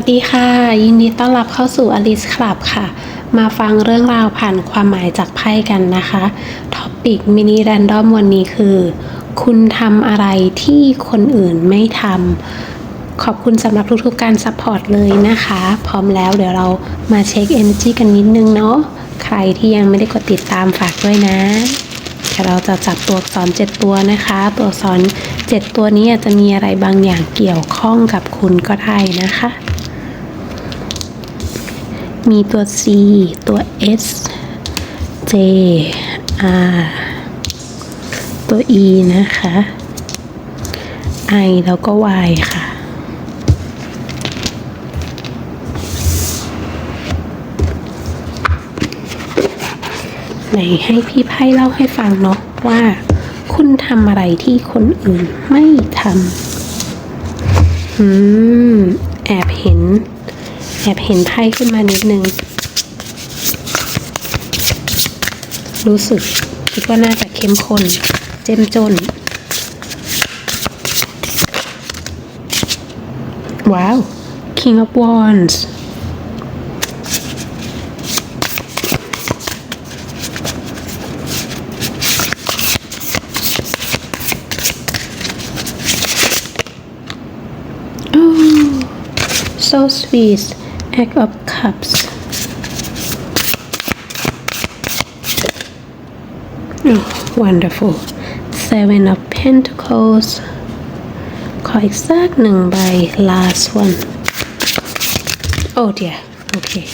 วัสดีค่ะ ยินดีต้อนรับเข้าสู่ Alice Club ค่ะ มาฟังเรื่องราวผ่านความหมายจากไพ่กันนะคะท็อปิกมินิแรนดอมวันนี้คือ คุณทำอะไรที่คนอื่นไม่ทำขอบคุณสำหรับทุกๆการซัพพอร์ตเลยนะคะ พร้อมแล้วเดี๋ยวเรามาเช็ค Energy กันนิดนึงเนาะใครที่ยังไม่ได้กดติดตามฝากด้วยนะเราจะจับตัวอักษร7ตัวนะคะ ตัวอักษร7ตัวนี้อาจจะมีอะไรบางอย่างเกี่ยวข้องกับคุณก็ได้นะคะ มีตัว C ตัว S J R ตัว E นะคะ I แล้วก็ Y ค่ะ ไหนให้พี่ไพ่เล่าให้ฟังเนาะว่า คุณทำอะไรที่คนอื่นไม่ทำอืม แอบเห็น อบเห็นไพ่ขึ้นมานิดนึง รู้สึกคิดว่าน่าจะเข้มข้น เจ้มจน ว้าว King of Wands โอ้ so sweet egg of cups oh wonderful seven of pentacles ขออีกสักหนึ่งใบ last one oh dear okay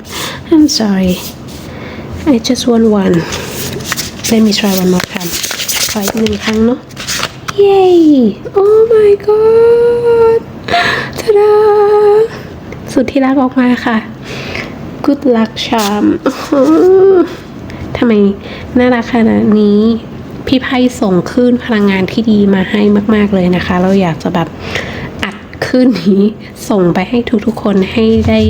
I'm sorry I just want one let me try one more time ขออีกหนึ่งครั้งเนาะ Yay! Oh my god! ทาดา สุดที่รักออกมาค่ะ Good luck charm ทำไมน่ารักขนาดนี้พี่ไพ่ส่งคลื่นพลังงานที่ดีมาให้มาก ๆ เลยนะคะ เราอยากจะแบบอัดคลื่นนี้ส่งไปให้ทุกๆคนให้ได้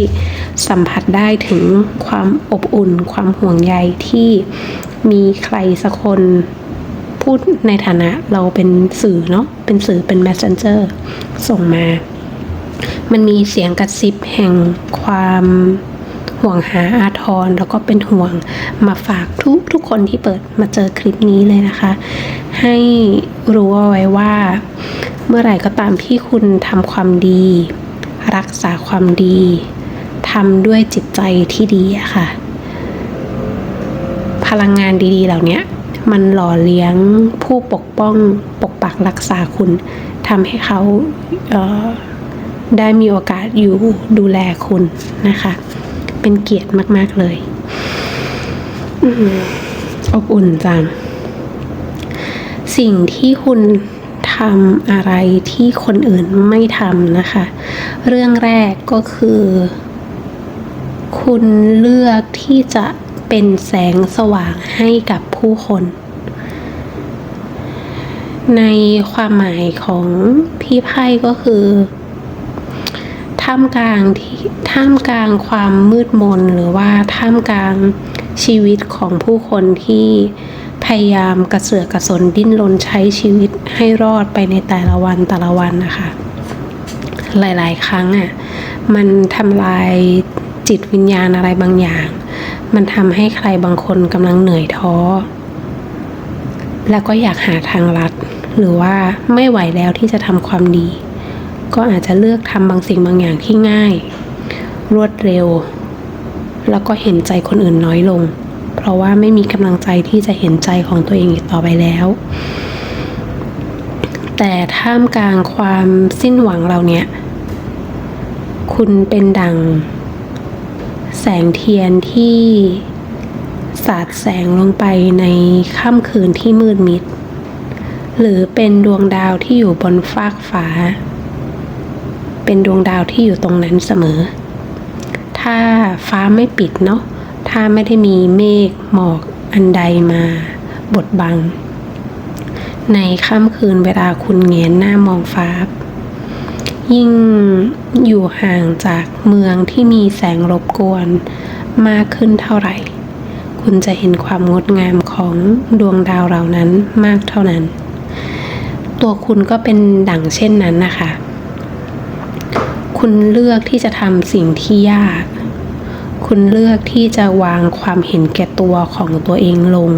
สัมผัสได้ถึงความอบอุ่น ความห่วงใยที่มีใครสักคนพูดในฐานะเราเป็นสื่อเนาะเป็นสื่อเป็น messenger ส่งมา มันมีเสียงกระซิบแห่งความห่วงหาอาทรแล้วก็เป็นห่วงมาฝากทุกทุกคนที่เปิดมาเจอคลิปนี้เลยนะคะ ให้รู้เอาไว้ว่า เมื่อไหร่ก็ตามที่คุณทำความดี รักษาความดีทำด้วยจิตใจที่ดีอะค่ะ พลังงานดีๆ เหล่านี้มันหล่อเลี้ยงผู้ปกป้องปกปักรักษาคุณทำให้เขาเได้มีโอกาสอยู่ดูแลคุณนะคะ เป็นเกียรติมาก ๆ เลยอบอุ่นจัง สิ่งที่คุณทำอะไรที่คนอื่นไม่ทำนะคะ เรื่องแรกก็คือ คุณเลือกที่จะเป็นแสงสว่างให้กับผู้คน ในความหมายของพี่ไพ่ก็คือ ท่ามกลางที่ท่ามกลางความมืดมนหรือว่าท่ามกลางชีวิตของผู้คนที่พยายามกระเสือกกระสนดิ้นรนใช้ชีวิตให้รอดไปในแต่ละวันแต่ละวันนะคะ หลาย ๆ ครั้งอะ่ะมันทำลายจิตวิญญาณอะไรบางอย่าง มันทำให้ใครบางคนกำลังเหนื่อยท้อ แล้วก็อยากหาทางลัด หรือว่าไม่ไหวแล้วที่จะทำความดี ก็อาจจะเลือกทำบางสิ่งบางอย่างที่ง่าย รวดเร็ว แล้วก็เห็นใจคนอื่นน้อยลง เพราะว่าไม่มีกำลังใจที่จะเห็นใจของตัวเองอีกต่อไปแล้ว แต่ท่ามกลางความสิ้นหวังเราเนี่ย คุณเป็นดัง แสงเทียนที่สาดแสงลงไปในค่ำคืนที่มืดมิด หรือเป็นดวงดาวที่อยู่บนฟากฟ้า เป็นดวงดาวที่อยู่ตรงนั้นเสมอ ถ้าฟ้าไม่ปิดเนาะ ถ้าไม่ได้มีเมฆหมอกอันใดมาบดบัง ในค่ำคืนเวลาคุณเงยหน้ามองฟ้า ยิ่งอยู่ห่างจากเมืองที่มีแสงรบกวนมากขึ้นเท่าไหร่ คุณจะเห็นความงดงามของดวงดาวเหล่านั้นมากเท่านั้น ตัวคุณก็เป็นดั่งเช่นนั้นนะคะ คุณเลือกที่จะทำสิ่งที่ยาก คุณเลือกที่จะวางความเห็นแก่ตัวของตัวเองลง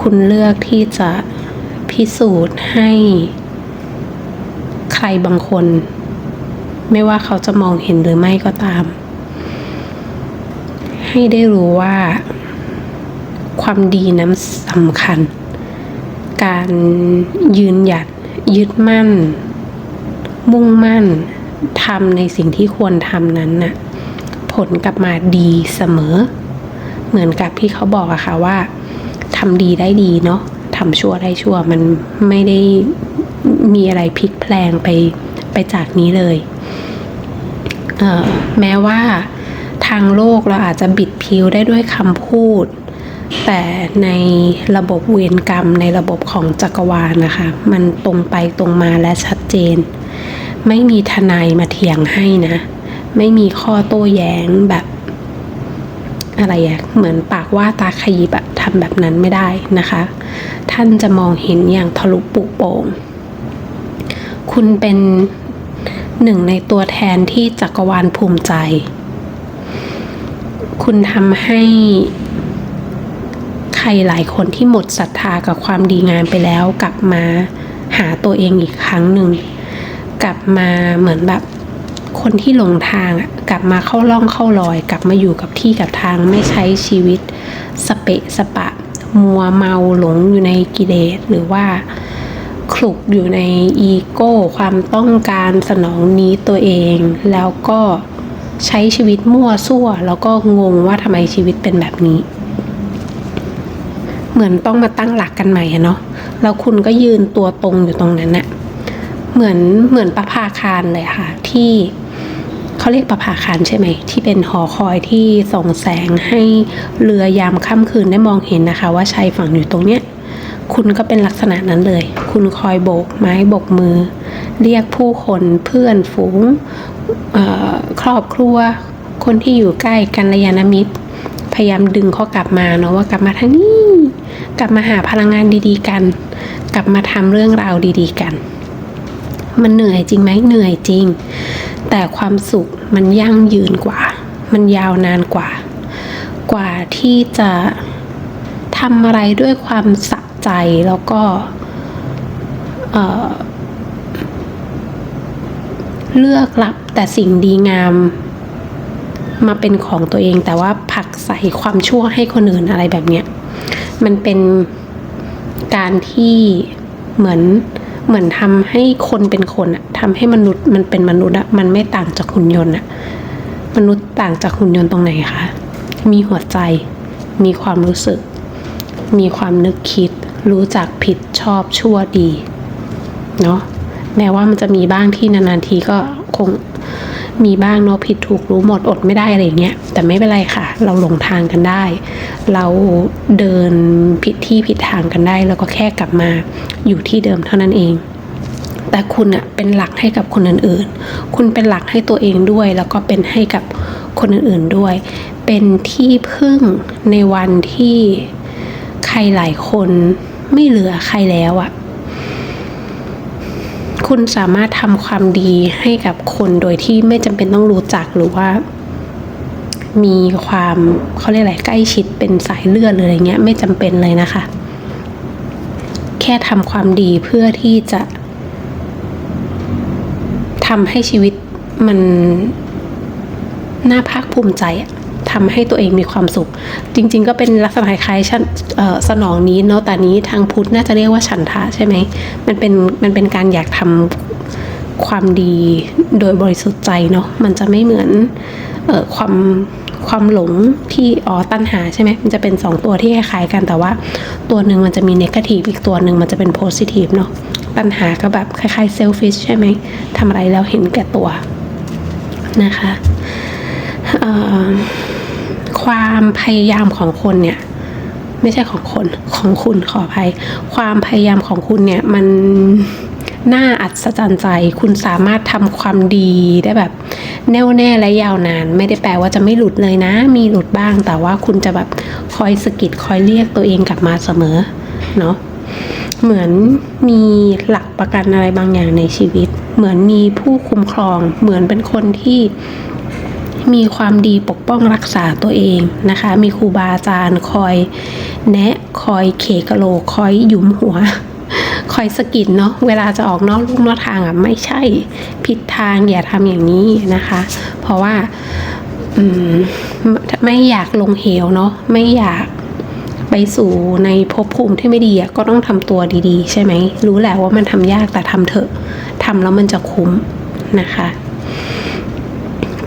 คุณเลือกที่จะพิสูจน์ให้ ใครบางคน ไม่ว่าเขาจะมองเห็นหรือไม่ก็ตาม ให้ได้รู้ว่า ความดีนั้นสำคัญ การยืนหยัดยึดมั่น มุ่งมั่น ทำในสิ่งที่ควรทำนั้นน่ะผลกลับมาดีเสมอ เหมือนกับที่เขาบอกอะค่ะว่าทำดีได้ดีเนาะทำชั่วได้ชั่วมันไม่ได้มีอะไรพลิกแพลงไปไปจากนี้เลยเออแม้ว่าทางโลกเราอาจจะบิดพิวได้ด้วยคำพูด แต่ในระบบเวรกรรมในระบบของจักรวาลนะคะ มันตรงไปตรงมาและชัดเจน ไม่มีทนายมาเถียงให้นะ ไม่มีข้อโต้แย้งแบบ อะไรอะเหมือนปากว่าตาขยิบอะทำแบบนั้นไม่ได้นะคะ ท่านจะมองเห็นอย่างทะลุปุโปงคุณเป็นหนึ่งในตัวแทนที่จักรวาลภูมิใจ คุณทำให้ใครหลายคนที่หมดศรัทธากับความดีงามไปแล้วกลับมาหาตัวเองอีกครั้งหนึ่ง กลับมาเหมือนแบบคนที่หลงทางอะกลับมาเข้าร่องเข้ารอย กลับมาอยู่กับที่กับทางไม่ใช้ชีวิตสเปะสปะ มัวเมาหลงอยู่ในกิเลสหรือว่าคลุกอยู่ในอีโก้ความต้องการสนองนี้ตัวเอง แล้วก็ใช้ชีวิตมั่วซั่ว แล้วก็งงว่าทำไมชีวิตเป็นแบบนี้ เหมือนต้องมาตั้งหลักกันใหม่เนาะแล้วคุณก็ยืนตัวตรงอยู่ตรงนั้นน่ะ เหมือนเหมือนประภาคารเลยค่ะ ที่เขาเรียกประภาคารใช่ไหม ที่เป็นหอคอยที่ส่องแสงให้เรือยามค่ำคืนได้มองเห็นนะคะ ว่าชายฝั่งอยู่ตรงเนี้ยคุณก็เป็นลักษณะนั้นเลย คุณคอยโบกไม้โบกมือ เรียกผู้คนเพื่อนฝูงครอบครัว คนที่อยู่ใกล้กันระยาณมิตร พยายามดึงเขากลับมาเนาะว่ากลับมาทางนี้ กลับมาหาพลังงานดีๆกัน กลับมาทำเรื่องราวดีๆกัน มันเหนื่อยจริงไหมเหนื่อยจริง แต่ความสุขมันยั่งยืนกว่า มันยาวนานกว่า กว่าที่จะทำอะไรด้วยความสะใจแล้วก็เลือกรับแต่สิ่งดีงามมาเป็นของตัวเองแต่ว่าผลักใส่ความชั่วให้คนอื่นอะไรแบบเนี้ยมันเป็นการที่เหมือนเหมือนทำให้คนเป็น คนอะทำให้มนุษย์มันเป็นมนุษย์อะมันไม่ต่างจากหุ่นยนต์อะมนุษย์ต่างจากหุ่นยนต์ตรงไหนคะมีหัวใจ มีความรู้สึก มีความนึกคิด รู้จักผิดชอบชั่วดีเนาะแม้ว่ามันจะมีบ้างที่นานๆทีก็คงมีบ้างเนาะผิดถูกรู้หมดอดไม่ได้อะไรเงี้ยแต่ไม่เป็นไรค่ะ เราหลงทางกันได้ เราเดินผิดที่ผิดทางกันได้ แล้วก็แค่กลับมาอยู่ที่เดิมเท่านั้นเอง แต่คุณอะเป็นหลักให้กับคนอื่นๆ คุณเป็นหลักให้ตัวเองด้วย แล้วก็เป็นให้กับคนอื่นๆด้วย เป็นที่พึ่งในวันที่ใครหลายคนไม่เหลือใครแล้วอะคุณสามารถทำความดีให้กับคนโดยที่ไม่จำเป็นต้องรู้จักหรือว่ามีความเขาเรียกอะไรใกล้ชิดเป็นสายเลือดหรืออะไรเงี้ยไม่จำเป็นเลยนะคะ แค่ทำความดีเพื่อที่จะ ทำให้ชีวิตมันน่าภาคภูมิใจอะทำให้ตัวเองมีความสุข จริง ๆ ก็เป็นลักษณะคล้ายๆชันเสนองนี้เนาะแต่นี้ทางพุทธน่าจะเรียกว่าฉันทะใช่ไหมมันเป็นมันเป็นการอยากทำความดีโดยบริสุทธิ์ใจเนาะมันจะไม่เหมือนออความความหลงที่อ๋อตัณหาใช่ไหมมันจะเป็นสองตัวที่คล้ายๆกันแต่ว่าตัวหนึ่งมันจะมีเนกาทีฟอีกตัวหนึ่งมันจะเป็นโพซิทีฟเนาะ ตัณหาก็แบบคล้ายๆเซลฟิชใช่ไหมทำอะไรแล้วเห็นแก่ตัวนะคะความพยายามของคนเนี่ยไม่ใช่ของคนของคุณขออภัย ความพยายามของคุณเนี่ยมันน่าอัศจรรย์ใจ คุณสามารถทำความดีได้แบบ แน่วแน่และยาวนาน ไม่ได้แปลว่าจะไม่หลุดเลยนะ มีหลุดบ้างแต่ว่าคุณจะแบบคอยสกิดคอยเรียกตัวเองกลับมาเสมอเนาะ เหมือนมีหลักประกันอะไรบางอย่างในชีวิต เหมือนมีผู้คุ้มครอง เหมือนเป็นคนที่มีความดีปกป้องรักษาตัวเองนะคะ มีครูบาอาจารย์คอยแนะคอยเขกะโลคอยหยุมหัว คอยสกิดเนาะเวลาจะออกนอกลูกนอกทางอะไม่ใช่ผิดทางอย่าทำอย่างนี้นะคะ เพราะว่าอืมไม่อยากลงเหวเนาะไม่อยาก ไปสู่ในภพภูมิที่ไม่ดีก็ต้องทำตัวดีๆ ใช่ไหม รู้แหละว่ามันทำยากแต่ทำเถอะทำแล้วมันจะคุ้มนะคะ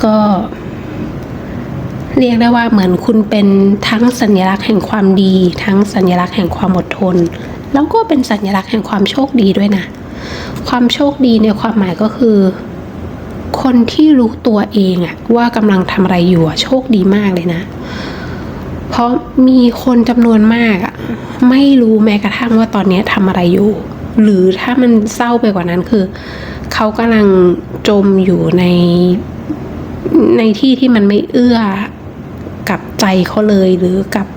ก็เรียกได้ว่าเหมือนคุณเป็นทั้งสัญลักษณ์แห่งความดี ทั้งสัญลักษณ์แห่งความอดทน แล้วก็เป็นสัญลักษณ์แห่งความโชคดีด้วยนะ ความโชคดีในความหมายก็คือ คนที่รู้ตัวเองอะว่ากำลังทำอะไรอยู่โชคดีมากเลยนะ เพราะมีคนจำนวนมากอะไม่รู้แม้กระทั่งว่าตอนนี้ทำอะไรอยู่ หรือถ้ามันเศร้าไปกว่านั้นคือ เขากำลังจมอยู่ในในที่ที่มันไม่เอื้อกับใจเขาเลยหรือกับ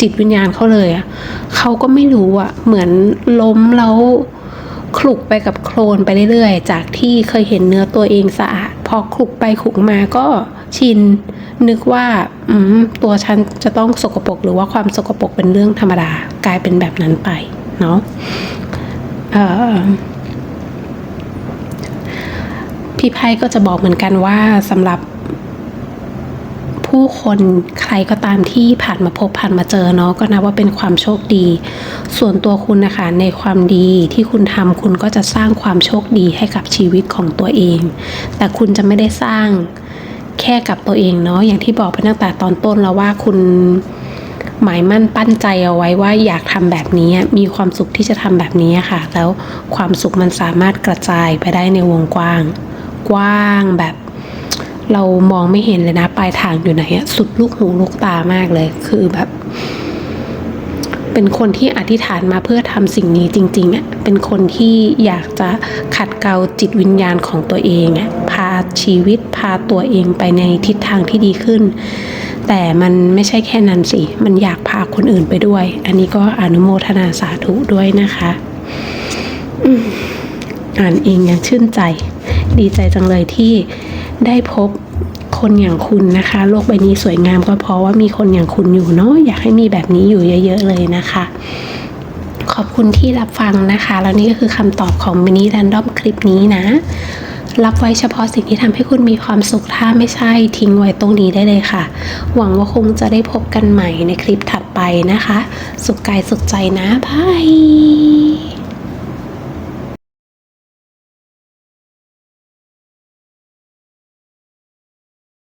จิตวิญญาณเขาเลยอะเขาก็ไม่รู้อะเหมือนล้มแล้ว คลุกไปกับโคลนไปเรื่อยๆ จากที่เคยเห็นเนื้อตัวเองสะอาด พอคลุกไปคลุกมาก็ชิน นึกว่าอืมตัวฉันจะต้องสกปรกหรือว่าความสกปรกเป็นเรื่องธรรมดากลายเป็นแบบนั้นไปเนาะพี่ไพ่ก็จะบอกเหมือนกันว่าสำหรับ ผู้คนใครก็ตามที่ผ่านมาพบผ่านมาเจอเนาะก็นับว่าเป็นความโชคดี ส่วนตัวคุณนะคะในความดีที่คุณทำคุณก็จะสร้างความโชคดีให้กับชีวิตของตัวเอง แต่คุณจะไม่ได้สร้างแค่กับตัวเองเนาะอย่างที่บอกไปตั้งแต่ตอนต้นแล้วว่าคุณหมายมั่นปั้นใจเอาไว้ว่าอยากทำแบบนี้มีความสุขที่จะทำแบบนี้ค่ะ แล้วความสุขมันสามารถกระจายไปได้ในวงกว้าง กว้างแบบ เรามองไม่เห็นเลยนะ ปลายทางอยู่ไหนสุดลูกหูลูกตามากเลย คือแบบ เป็นคนที่อธิษฐานมาเพื่อทำสิ่งนี้จริงๆอะเป็นคนที่อยากจะขัดเกลาจิตวิญญาณของตัวเองอะพาชีวิตพาตัวเองไปในทิศทางที่ดีขึ้น แต่มันไม่ใช่แค่นั้นสิ มันอยากพาคนอื่นไปด้วย อันนี้ก็อนุโมทนาสาธุด้วยนะคะอ่านเองยังชื่นใจ ดีใจจังเลยที่ ได้พบคนอย่างคุณนะคะ โลกใบนี้สวยงามก็เพราะว่ามีคนอย่างคุณอยู่เนาะอยากให้มีแบบนี้อยู่เยอะ ๆ เลยนะคะ ขอบคุณที่รับฟังนะคะ แล้วนี่ก็คือคำตอบของมินิ r รนดอมคลิปนี้นะ รับไว้เฉพาะสิ่งที่ทำให้คุณมีความสุขถ้าไม่ใช่ทิ้งไว้ตรงนี้ได้เลยค่ะ หวังว่าคงจะได้พบกันใหม่ในคลิปถัดไปนะคะ สุขกายสุขใจนะบาย